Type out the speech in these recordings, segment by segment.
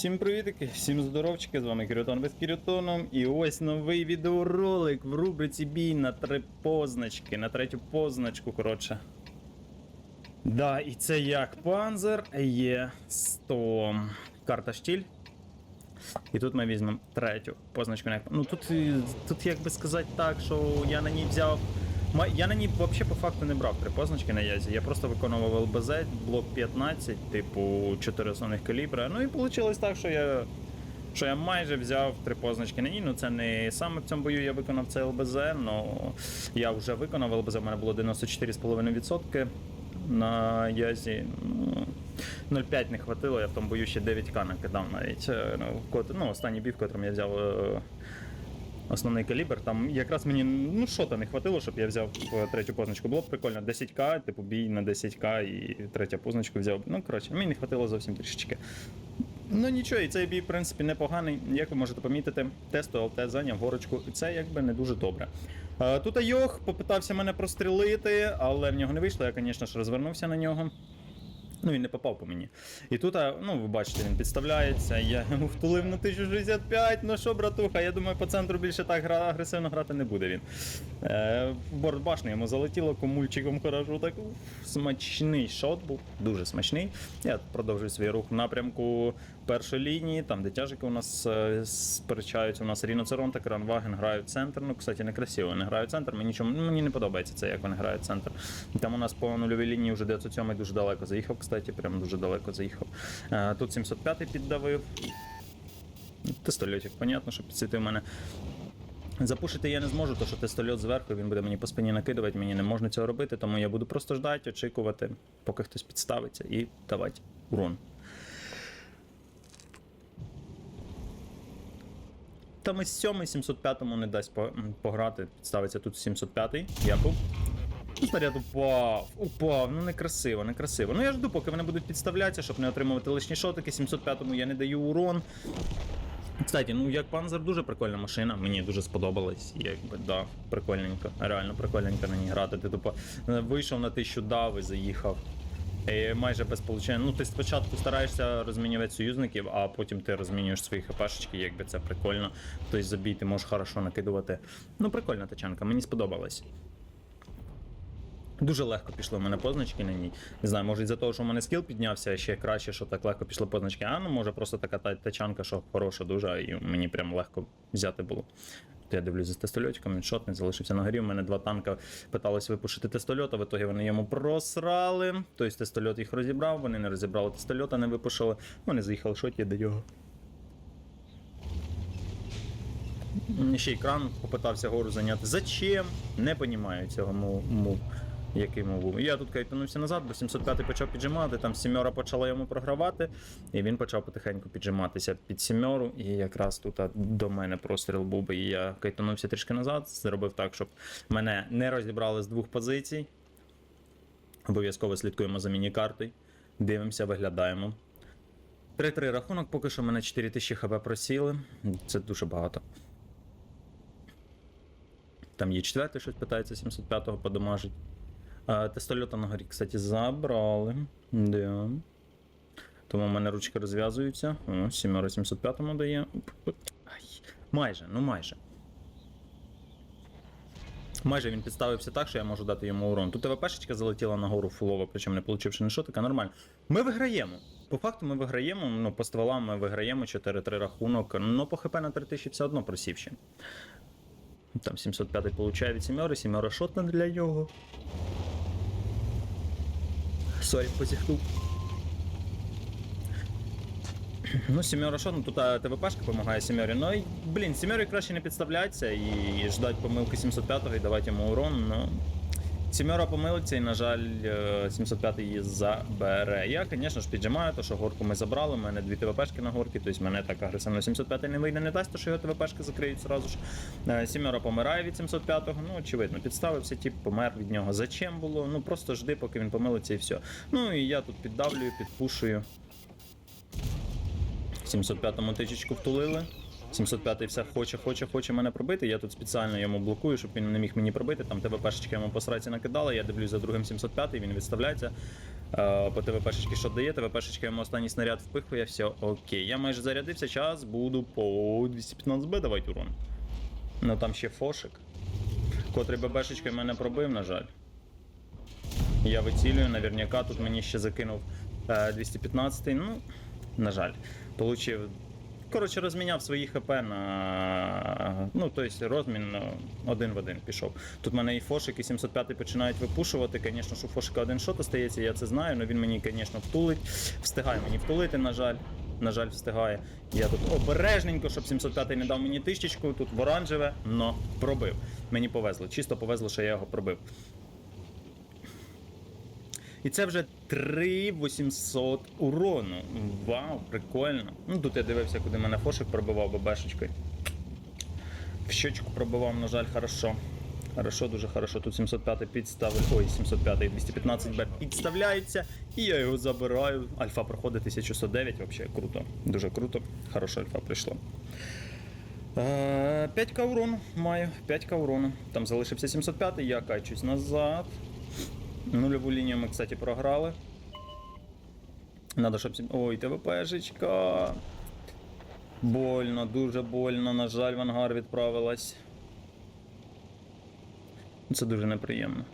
Всім привітики, всім здоровчики, з вами Кірютон без Кірютоном. І ось новий відеоролик в рубриці бій на три позначки, на третю позначку, коротше. Да, і це як Панзер є 100 карта штіль. І тут ми візьмемо третю позначку. Ну тут, тут як би сказати так, що я на ній взяв. Я на ній взагалі по факту не брав три позначки на язі. Я просто виконував ЛБЗ, блок 15, типу 4 основних калібра. Ну і вийшло так, що я. Що я майже взяв три позначки на ній. Ну це не саме в цьому бою я виконав це ЛБЗ, але я вже виконав ЛБЗ, у мене було 94,5% на язі. Ну, 0,5 не хватило, я в тому бою ще 9к накидав навіть. Е, Ну, ну, останній бій, в котрому я взяв е, основний калібр, там якраз мені ну що-то не хватило, щоб я взяв е, третю позначку. Було б прикольно 10к, типу бій на 10к і третя позначку взяв. Ну, коротше, мені не хватило зовсім трішечки. Ну нічого, і цей бій, в принципі, непоганий. Як ви можете помітити, тесту ЛТ зайняв горочку, і це якби не дуже добре. Е, Тут Айох попитався мене прострілити, але в нього не вийшло. Я, звісно ж, розвернувся на нього. Ну, він не попав по мені. І тут, ну, ви бачите, він підставляється. Я йому втулив на 1065. Ну що, братуха, я думаю, по центру більше так гра, агресивно грати не буде він. Е, борт башни йому залетіло, комульчиком хорошо. Так смачний шот був, дуже смачний. Я продовжую свій рух в напрямку першої лінії, там де тяжики у нас е, сперечаються. У нас Ріноцерон та Кранваген грають центр. Ну, кстати, некрасиво. Не грають центр. Мені чому ну, мені не подобається це, як вони грають центр. Там у нас по нульовій лінії вже 907 дуже далеко заїхав, кстати, прям дуже далеко заїхав. Е, Тут 705 піддавив. Тестольотик, понятно, що підсвітив мене. Запушити я не зможу, тому що тестольот зверху він буде мені по спині накидувати, мені не можна цього робити, тому я буду просто ждати, очікувати, поки хтось підставиться і давати урон. Там із 7 705-му не дасть пограти. Підставиться тут 705-й. Якуб. Снаряд упав, упав, ну некрасиво, некрасиво. Ну я жду, поки вони будуть підставлятися, щоб не отримувати лишні шотики. 705-му я не даю урон. Кстати, ну як панзер дуже прикольна машина, мені дуже сподобалась. Якби да, прикольненько, реально прикольненько на ній грати. Ти тупо е, вийшов на тисячу дав і заїхав. І майже без получення. Ну, ти спочатку стараєшся розмінювати союзників, а потім ти розмінюєш свої хпшечки, якби це прикольно. Тобто забій, ти можеш хорошо накидувати. Ну, прикольна тачанка, мені сподобалась. Дуже легко пішли в мене позначки на ній. Не знаю, може із-за того, що в мене скіл піднявся, ще краще, що так легко пішли позначки. А ну може просто така тачанка, що хороша дуже, і мені прям легко взяти було. От Я дивлюсь за тестольотиком, він шотний, залишився на горі. У мене два танка питались випушити тестольота, в ітогі вони йому просрали. Тобто тестольот їх розібрав, вони не розібрали тестольота, не випушили. Вони заїхали шоті до його. Ще й кран попитався гору зайняти. Зачем? Не понімаю цього му, який мову. Я тут кайтанувся назад, бо 705 почав піджимати, там сімьора почала йому програвати, і він почав потихеньку піджиматися під сімьору. І якраз тут до мене простріл був би. І я кайтанувся трішки назад, зробив так, щоб мене не розібрали з двох позицій. Обов'язково слідкуємо за міні-картою. Дивимося, виглядаємо. 3-3 рахунок, поки що мене 4000 хп просіли. Це дуже багато. Там є четвертий, щось питається 705-го подамажить. А, тестольота на горі, кстати, забрали. Да. Тому в мене ручки розв'язуються. О, сімеро 705-му дає. Ай, майже, ну майже. Майже він підставився так, що я можу дати йому урон. Тут ТВПшечка залетіла нагору фулово, причому не получивши шотика, нормально. Ми виграємо. По факту ми виграємо, ну, по стволам ми виграємо 4-3 рахунок, ну по ХП на 3000 все одно просів ще. Там 705 получає від сімери, сімера шотна для нього. Сорі, позіхнув. Ну, сімера шотна, тут ТВПшка допомагає сімері. Ну і, блін, сімері краще не підставляться і ждать помилки 705-го і давати йому урон, ну. Сімера помилиться і, на жаль, е, 705 її забере. Я, звісно ж, піджимаю, то що горку ми забрали, у мене дві ТВПшки на горці, тобто мене так агресивно 705 не вийде, не дасть, то що його ТВПшки закриють зразу ж. Е, Сімера помирає від 705-го, ну, очевидно, підставився, тип, помер від нього. Зачем було? Ну просто жди, поки він помилиться і все. Ну і я тут піддавлюю, підпушую. 705-му тичечку втулили. 705 все хоче, хоче, хоче мене пробити. Я тут спеціально йому блокую, щоб він не міг мені пробити. Там ТВПшечки йому по сраці накидали, я дивлюсь за другим 705, він відставляється. Е, По ТВПшечки що дає, ТВПшечка йому останній снаряд впихує, все окей. Я майже зарядився, час буду по 215Б давати урон. Ну там ще фошик, котрий ББшечкою мене пробив, на жаль. Я вицілюю, наверняка тут мені ще закинув е, 215, ну, на жаль, получив. Коротше, розміняв свої ХП на. Ну, тобто розмін один в один пішов. Тут в мене і Фошик, і 705 починають випушувати. Звісно, що Фошика один шот остається, я це знаю, але він мені, звісно, втулить. Встигає мені втулити, на жаль. На жаль, встигає. Я тут обережненько, щоб 705 не дав мені тисячку, тут в оранжеве, но пробив. Мені повезло. Чисто повезло, що я його пробив. І це вже 3800 урону. Вау, прикольно. Ну тут я дивився, куди мене фошик пробивав ББшечкою. В щочку пробивав, на жаль, хорошо. Хорошо, дуже хорошо. Тут 705 підставив. Ой, 705 215Б підставляється. І я його забираю. Альфа проходить 1109, взагалі круто. Дуже круто. Хороша альфа прийшла. Е, 5к урону маю. 5к урону. Там залишився 705, я качусь назад. Нульову лінію ми, кстати, програли. Надо, щоб. Ой, ТВПшечка. Больно, дуже больно. На жаль, в ангар відправилась. Це дуже неприємно.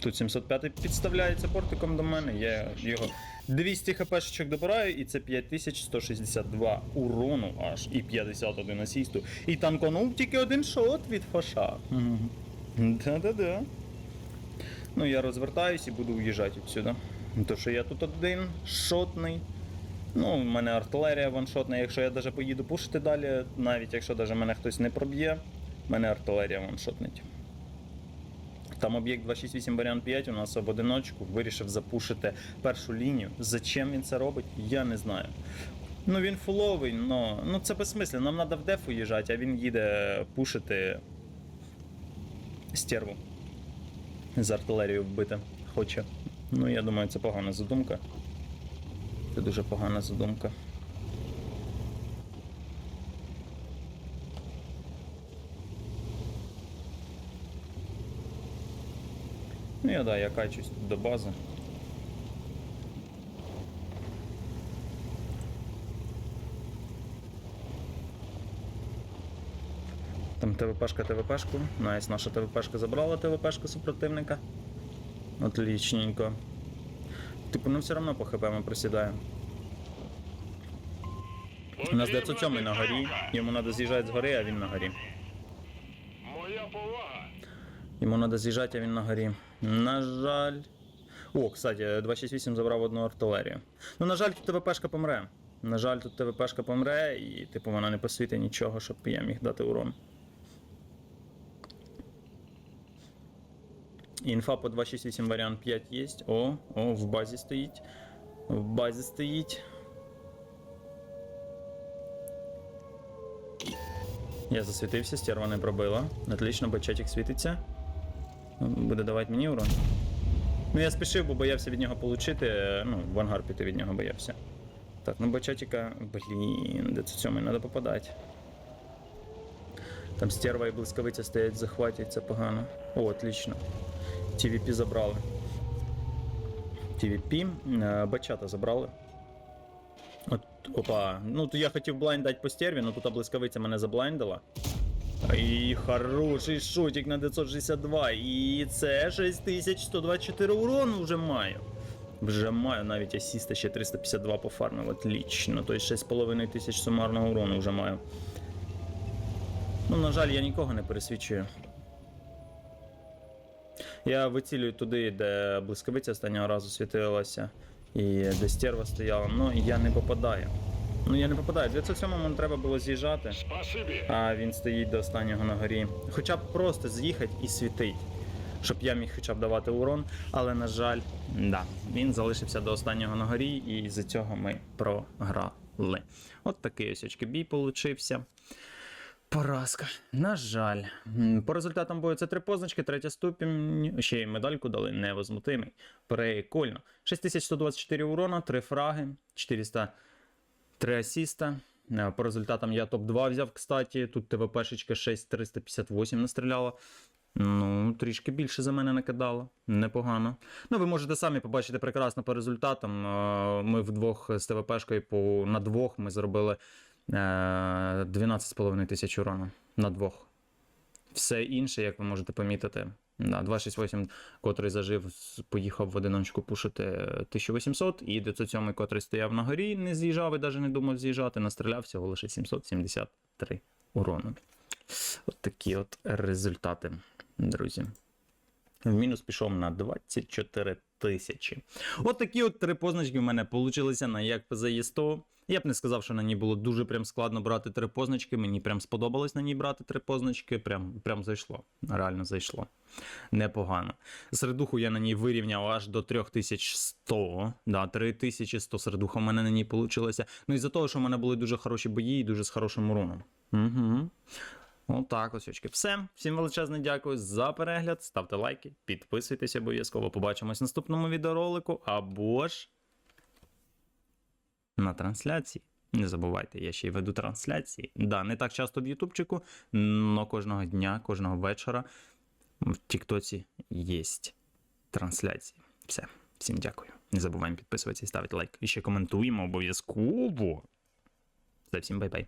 Тут 705 підставляється портиком до мене. Я його 200 хпшечок добираю, і це 5162 урону аж і 51 асісту. І танконув тільки один шот від фаша. Да-да-да. Ну, я розвертаюсь і буду уїжджати відсюди. То, що я тут один, шотний. Ну, у мене артилерія ваншотна. Якщо я навіть поїду пушити далі, навіть якщо даже мене хтось не проб'є, мене артилерія ваншотнить. Там об'єкт 268 варіант 5 у нас об одиночку вирішив запушити першу лінію. Зачем він це робить, я не знаю. Ну він фуловий, но ну це безсмислено. Нам треба в деф уїжджати, а він їде пушити стерву. З артилерією вбити хоче. Ну, я думаю, це погана задумка. Це дуже погана задумка. Ну я да, я качусь тут до бази. Там ТВПшка ТВПшку. Найс, наша ТВПшка забрала ТВПшку супротивника. Отличненько. Типу, ну все одно по ХП ми просідаємо. У нас 907 на горі, йому треба з'їжджати з гори, а він на горі. Моя повага. Йому треба з'їжджати, а він на горі. На жаль. О, кстати, 268 забрав одну артилерію. Ну, на жаль, тут ТВПшка помре. На жаль, тут ТВПшка помре, і типу вона не посвітить нічого, щоб я міг дати урон. Інфа по 268 варіант 5 є. О, о, в базі стоїть. В базі стоїть. Я засвітився, стерва не пробила. Отлично, бачатик світиться. Буде давати мені урон. Ну я спішив, бо боявся від нього е, Ну, в ангар піти від нього боявся. Так, ну бачатика. Блін, де це цьому треба попадати. Там стерва і блискавиця стоять в захваті, це погано. О, отлично. TVP забрали. TVP. е, Бачата забрали. От, опа. Ну, то я хотів блайнд дати по стерві, але тут блискавиця мене заблайндила. І хороший шотик на 962. І це 6124 урону вже маю. Вже маю навіть асіста ще 352 пофармив. Отлично. Тобто 6,5 тисяч сумарного урону вже маю. Ну, на жаль, я нікого не пересвічую. Я вицілюю туди, де блискавиця останнього разу світилася, і де стерва стояла, ну я не попадаю. Ну я не попадаю. 907 треба було з'їжджати. А він стоїть до останнього на горі. Хоча б просто з'їхати і світить, щоб я міг хоча б давати урон. Але, на жаль, да, він залишився до останнього на горі, і з цього ми програли. От такий ось очки бій получився. Поразка. На жаль. По результатам бою це три позначки, третя ступінь. Ще й медальку дали невозмутимий. Прикольно. 6124 урона, 3 фраги, 400 Три асіста. Е, По результатам я топ-2 взяв, кстати. Тут ТВПшечка 6358 настріляла. Ну, трішки більше за мене накидало. Непогано. Ну, ви можете самі побачити прекрасно по результатам. Е, Ми вдвох з ТВПшкою по, на двох ми зробили 12,5 тисяч урону. На двох. Все інше, як ви можете помітити. Да, 268, котрий зажив, поїхав в одиночку пушити 1800, і 907, котрий стояв на горі, не з'їжджав і навіть не думав з'їжджати, настріляв всього лише 773 урону. От такі от результати, друзі. В мінус пішов на 24 тисячі. От такі от три позначки в мене получилися на як ПЗЄ 100. Я б не сказав, що на ній було дуже прям складно брати три позначки. Мені прям сподобалось на ній брати три позначки. Прям, прям зайшло. Реально зайшло. Непогано. Середуху я на ній вирівняв аж до 3100. Да, 3100 середуха в мене на ній вийшло. Ну і за того, що в мене були дуже хороші бої і дуже з хорошим уроном. Угу. Отак, ось очки. Все. Всім величезне дякую за перегляд. Ставте лайки, підписуйтесь обов'язково. Побачимось в наступному відеоролику або ж на трансляції. Не забувайте, я ще й веду трансляції. Да, не так часто в Ютубчику, але кожного дня, кожного вечора в Тіктоці є трансляції. Все. Всім дякую. Не забуваємо підписуватися і ставити лайк. І ще коментуємо обов'язково. Все, всім бай-бай.